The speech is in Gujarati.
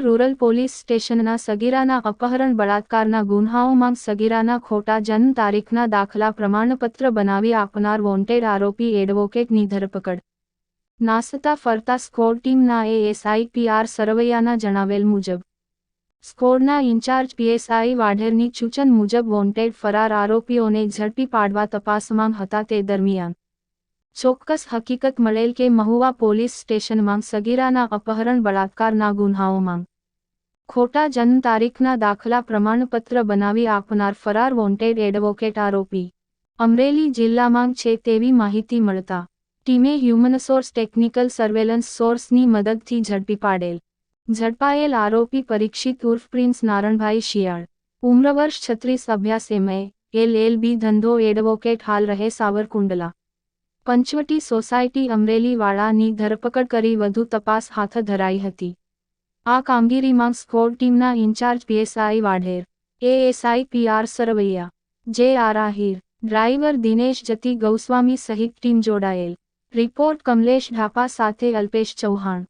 રૂરલ પોલીસ સ્ટેશનના સગીરાના અપહરણ બળાત્કારના ગુન્હાઓમાં સગીરાના ખોટા જન્મ તારીખના દાખલા પ્રમાણપત્ર બનાવી આપનાર વોન્ટેડ આરોપી એડવોકેટની ધરપકડ. નાસતા ફરતા સ્કોડ ટીમના એએસઆઈ પીઆર સરવૈયાના જણાવેલ મુજબ. સ્કોડના ઇન્ચાર્જ પીએસઆઈ વાઢેરની સૂચન મુજબ વોન્ટેડ ફરાર આરોપીઓને ઝડપી પાડવા તપાસમાં હતા તે દરમિયાન. ચોક્કસ હકીકત મળેલ કે મહુવા પોલીસ સ્ટેશનમાં સગીરાના અપહરણ બળાત્કારના ગુન્હાઓમાં ખોટા જન્મ તારીખના દાખલા પ્રમાણપત્ર બનાવી આપનાર ફરાર વોન્ટેડ એડવોકેટ આરોપી. અમરેલી જિલ્લામાં છે તેવી માહિતી મળતા ટીમે હ્યુમન સોર્સ ટેકનિકલ સર્વેલન્સ સોર્સની મદદથી ઝડપી પાડેલ. ઝડપાયેલ આરોપી પરીક્ષિત ઉર્ફ પ્રિન્સ નારણભાઈ શિયાળ. ઉમ્ર વર્ષ છત્રીસ અભ્યાસ એમએ, એલ ધંધો એડવોકેટ હાલ રહે સાવરકુંડલા. પંચવટી સોસાયટી અમરેલીવાળાની ધરપકડ કરી વધુ તપાસ હાથ ધરાઈ હતી. આ કામગીરીમાં સ્કોડ ટીમના in charge PSI Vadher, ASI PR Sarvaiya, J R Ahir, driver Dinesh જતી ગૌસ્વામી સહિત ટીમ જોડાયેલ. રિપોર્ટ કમલેશ ઢાપા સાથે અલ્પેશ ચૌહાણ.